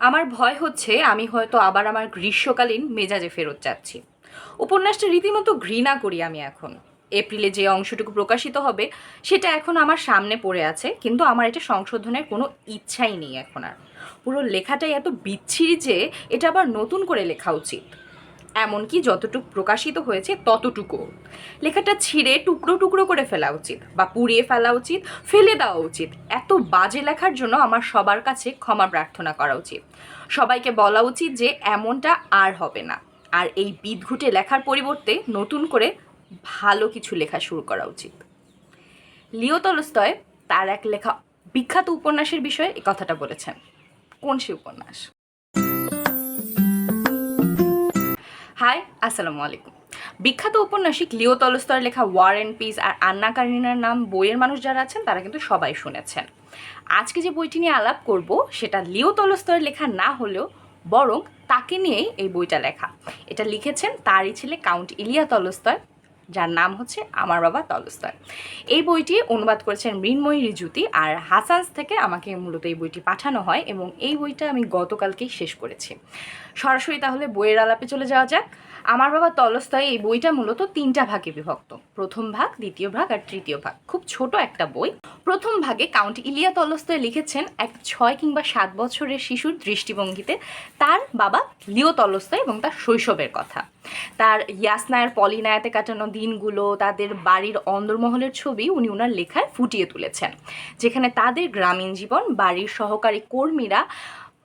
আমার ভয় হচ্ছে আমি হয়তো আবার আমার গ্রীষ্মকালীন মেজাজে ফেরত যাচ্ছি। উপন্যাসটা রীতিমতো ঘৃণা করি আমি এখন। এপ্রিলে যে অংশটুকু প্রকাশিত হবে, সেটা এখন আমার সামনে পড়ে আছে, কিন্তু আমার এটা সংশোধনের কোনো ইচ্ছাই নেই এখন আর। পুরো লেখাটাই এত বিচ্ছিরি যে, এটা আবার নতুন করে লেখা উচিত। এমনকি যতটুকু প্রকাশিত হয়েছে ততটুকু। লেখাটা ছিঁড়ে টুকরো টুকরো করে ফেলা উচিত বা পুড়িয়ে ফেলা উচিত, ফেলে দেওয়া উচিত। এত বাজে লেখার জন্য আমার সবার কাছে ক্ষমা প্রার্থনা করা উচিত। সবাইকে বলা উচিত যে এমনটা আর হবে না। আর এই বিদঘুটে লেখার পরিবর্তে নতুন করে ভালো কিছু লেখা শুরু করা উচিত। লিও তলস্তয় তার এক লেখা বিখ্যাত উপন্যাসের বিষয়ে এই কথাটা বলেছেন। কোন সে উপন্যাস? হাই, আসসালামু আলাইকুম। বিখ্যাত ঔপন্যাসিক লিও তলস্তর লেখা ওয়ার অ্যান্ড পিস আর আন্না কারিনার নাম বইয়ের মানুষ যারা আছেন, তারা কিন্তু সবাই শুনেছেন। আজকে যে বইটি নিয়ে আলাপ করব, সেটা লিও তলস্তরের লেখা না হলেও বরং তাকে নিয়েই এই বইটা লেখা। এটা লিখেছেন তারই ছেলে কাউন্ট ইলিয়া তলস্তয় যার নাম হচ্ছে আমার বাবা তলস্তয় এই বইটি অনুবাদ করেছেন মৃন্ময়ী রিজুতি আর হাসান্স থেকে আমাকে মূলত এই বইটি পাঠানো হয় এবং এই বইটা আমি গতকালকেই শেষ করেছি। সরাসরি তাহলে বইয়ের আলাপে চলে যাওয়া যাক। আমার বাবা তলস্তয় এই বইটা মূলত তিনটা ভাগে বিভক্ত। প্রথম ভাগ, দ্বিতীয় ভাগ আর তৃতীয় ভাগ। খুব ছোট একটা বই। প্রথম ভাগে কাউন্ট ইলিয়া তলস্তয় লিখেছেন এক ছয় কিংবা সাত বছরের শিশুর দৃষ্টিভঙ্গিতে তার বাবা লিও তলস্তয় এবং তার শৈশবের কথা। তার ইয়াসনায়ের পলিনায়াতে কাটানো দিনগুলো, তাদের বাড়ির অন্দরমহলের ছবি উনি ওনার লেখায় ফুটিয়ে তুলেছেন, যেখানে তাদের গ্রামীণ জীবন, বাড়ির সহকারী কর্মীরা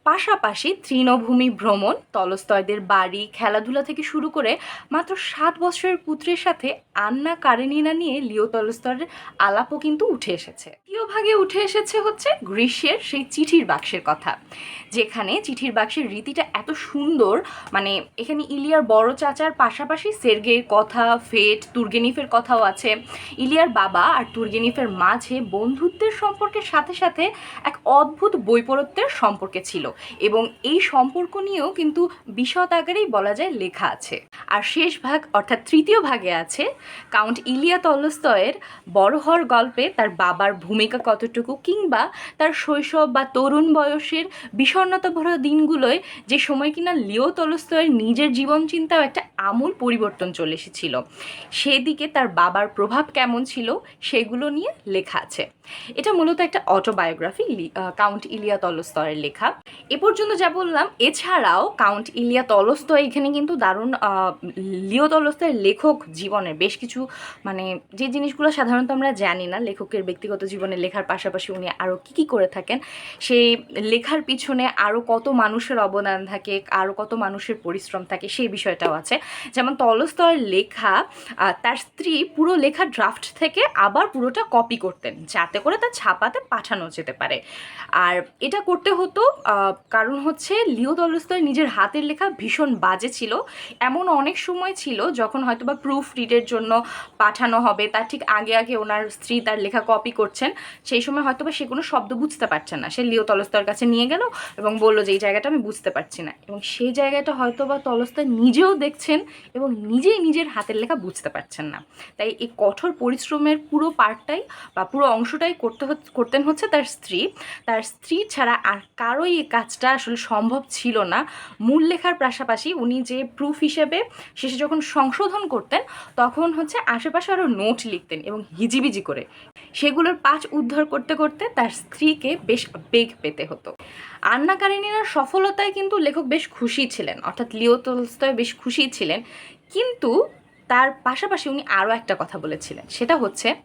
পাশাপাশি তৃণভূমি ভ্রমণ তলস্তয়দের বাড়ি, খেলাধুলা থেকে শুরু করে মাত্র সাত বছরের পুত্রের সাথে আন্না কারেনিনা নিয়ে লিও তলস্তয়ের আলাপও কিন্তু উঠে এসেছে। দ্বিতীয় ভাগে উঠে এসেছে হচ্ছে গ্রীষ্মের সেই চিঠির বাক্সের কথা, যেখানে চিঠির বাক্সের রীতিটা এত সুন্দর মানে এখানে ইলিয়ার বড় চাচার পাশাপাশি সের্গের কথা, ফেট, তুর্গেনিফের কথাও আছে। ইলিয়ার বাবা আর তুর্গেনিফের মাঝে বন্ধুত্বের সম্পর্কের সাথে সাথে এক অদ্ভুত বৈপরত্যের সম্পর্কে ছিল। এবং এই সম্পর্ক নিয়েও কিন্তু বিশদ আকারেই বলা যায় লেখা আছে। আর শেষ ভাগ, অর্থাৎ তৃতীয় ভাগে আছে, কাউন্ট ইলিয়া তলস্তয়ের বড় হওয়ার গল্পে তার বাবার ভূমিকা কতটুকু কিংবা তার শৈশব বা তরুণ বয়সের বিষণ্ণতা ভরা দিনগুলোয় যে সময় কিনা লিও তলস্তয়ের নিজের জীবন চিন্তাও একটা আমূল পরিবর্তন চলে এসেছিল। সেদিকে তার বাবার প্রভাব কেমন ছিল সেগুলো নিয়ে লেখা আছে। এটা মূলত একটা অটোবায়োগ্রাফি কাউন্ট ইলিয়া তলস্তয়ের লেখা। এ পর্যন্ত যা বললাম, এছাড়াও কাউন্ট ইলিয়া তলস্তয় এখানে কিন্তু দারুণ লিও তলস্তয়ের লেখক জীবনের বেশ কিছু মানে যে জিনিসগুলো সাধারণত আমরা জানি না, লেখকের ব্যক্তিগত জীবনে লেখার পাশাপাশি উনি আরও কী কী করে থাকেন, সেই লেখার পিছনে আরও কত মানুষের অবদান থাকে আরও কত মানুষের পরিশ্রম থাকে, সেই বিষয়টাও আছে। যেমন তলস্তয়ের লেখা তার স্ত্রী পুরো লেখা ড্রাফট থেকে আবার পুরোটা কপি করতেন, যাতে করে তা ছাপাতে পাঠানো যেতে পারে। আর এটা করতে হতো কারণ হচ্ছে লিও তলস্তয় নিজের হাতের লেখা ভীষণ বাজে ছিল। এমন অনেক সময় ছিল যখন হয়তো বা প্রুফ রিডের জন্য পাঠানো হবে তার ঠিক আগে আগে ওনার স্ত্রী তার লেখা কপি করছেন, সেই সময় হয়তো বা সে কোনো শব্দ বুঝতে পারছেন না। সে লিও তলস্তয়ের কাছে নিয়ে গেল এবং বলল যে, এই জায়গাটা আমি বুঝতে পারছি না। এবং সেই জায়গাটা হয়তো বা তলস্তয় নিজেও দেখছেন এবং নিজেই নিজের হাতের লেখা বুঝতে পারছেন না। তাই এই কঠোর পরিশ্রমের পুরো পার্টটাই বা পুরো অংশটাই করতে করতেন হচ্ছে তার স্ত্রী। তার স্ত্রী ছাড়া আর কারোই এই কাজটা আসলে সম্ভব ছিল না। মূল লেখার পাশাপাশি উনি যে প্রুফ হিসেবে শেষে যখন সংশোধন করতেন, তখন হচ্ছে আশেপাশে আরও নোট লিখতেন এবং হিজিবিজি করে। সেগুলোর পাঁচ উদ্ধার করতে করতে তার স্ত্রীকে বেশ বেগ পেতে হতো। আন্না কারিনিনার সফলতায় কিন্তু লেখক বেশ খুশি ছিলেন, অর্থাৎ লিও তোলস্তয় বেশ খুশি ছিলেন। কিন্তু তার পাশাপাশি উনি আরও একটা কথা বলেছিলেন, সেটা হচ্ছে,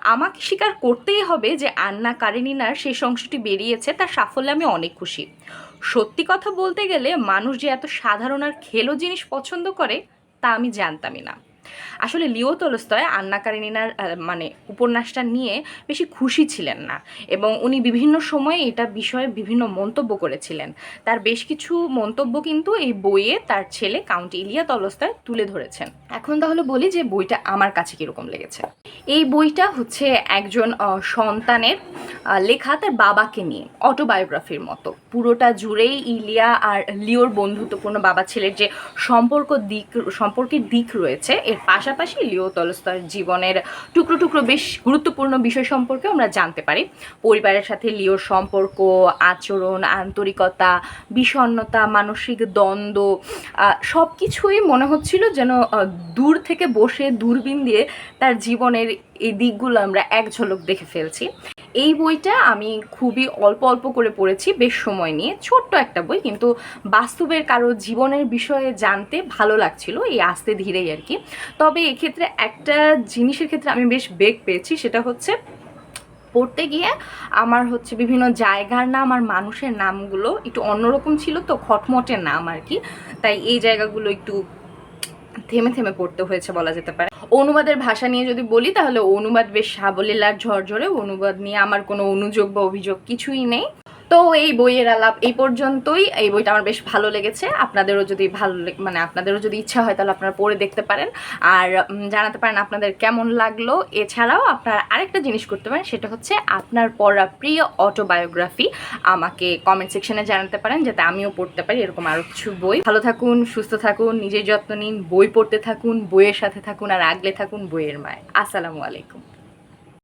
আমাকে স্বীকার করতেই হবে যে আন্না কারেনিনার শেষ অংশটি বেরিয়েছে, তার সাফল্যে আমি অনেক খুশি। সত্যি কথা বলতে গেলে মানুষ যে এত সাধারণ আর খেলো জিনিস পছন্দ করে, তা আমি জানতামই না। আসলে লিও তলস্তয় আন্না কারেনিনার মানে উপন্যাসটা নিয়ে বেশি খুশি ছিলেন না এবং উনি বিভিন্ন সময়ে এটা বিষয়ে বিভিন্ন মন্তব্য করেছিলেন। তার বেশ কিছু মন্তব্য কিন্তু এই বইয়ে তার ছেলে কাউন্ট ইলিয়া তলস্তয় তুলে ধরেছেন। এখন তাহলে বলি যে বইটা আমার কাছে কীরকম লেগেছে। এই বইটা হচ্ছে একজন সন্তানের লেখা তার বাবাকে নিয়ে অটোবায়োগ্রাফির মতো। পুরোটা জুড়েই ইলিয়া আর লিওর বন্ধুত্বপূর্ণ বাবা ছেলের যে সম্পর্ক দিক, সম্পর্কের দিক রয়েছে, এর পাশাপাশি লিও তলস্তয়ের জীবনের টুকরো টুকরো বেশ গুরুত্বপূর্ণ বিষয় সম্পর্কে আমরা জানতে পারি। পরিবারের সাথে লিওর সম্পর্ক, আচরণ, আন্তরিকতা, বিষণ্ণতা, মানসিক দ্বন্দ্ব সব কিছুই মনে হচ্ছিল যেন দূর থেকে বসে দূরবীন দিয়ে তার জীবনের এই দিকগুলো আমরা এক ঝলক দেখে ফেলছি। এই বইটা আমি খুবই অল্প অল্প করে পড়েছি, বেশ সময় নিয়ে। ছোট্ট একটা বই, কিন্তু বাস্তবের কারও জীবনের বিষয়ে জানতে ভালো লাগছিল, এই আস্তে ধীরেই আর কি। তবে এক্ষেত্রে একটা জিনিসের ক্ষেত্রে আমি বেশ বেগ পেয়েছি, সেটা হচ্ছে পড়তে গিয়ে আমার হচ্ছে বিভিন্ন জায়গার নাম আর মানুষের নামগুলো একটু অন্যরকম ছিল, তো খটমটের নাম আর কি। তাই এই জায়গাগুলো একটু থেমে থেমে পড়তে হয়েছে বলা যেতে পারে। অনুবাদের ভাষা নিয়ে যদি বলি, তাহলে অনুবাদ বেশ সাবলীলার ঝরঝরে, অনুবাদ নিয়ে আমার কোনো অনুযোগ বা অভিযোগ কিছুই নেই। তো এই বইয়ের আলাপ এই পর্যন্তই। এই বইটা আমার বেশ ভালো লেগেছে। আপনাদেরও যদি ভালো মানে আপনাদেরও যদি ইচ্ছা হয় তাহলে আপনারা পড়ে দেখতে পারেন। আর জানাতে পারেন আপনাদের কেমন লাগল। এছাড়াও আপনারা আরেকটা জিনিস করতে পারেন, সেটা হচ্ছে আপনার পড়া প্রিয় অটোবায়োগ্রাফি আমাকে কমেন্ট সেকশনে জানাতে পারেন, যাতে আমিও পড়তে পারি এরকম আরও কিছু বই। ভালো থাকুন, সুস্থ থাকুন, নিজের যত্ন নিন, বই পড়তে থাকুন, বইয়ের সাথে থাকুন, আর আগলে থাকুন বইয়ের মায়। আসসালামু আলাইকুম।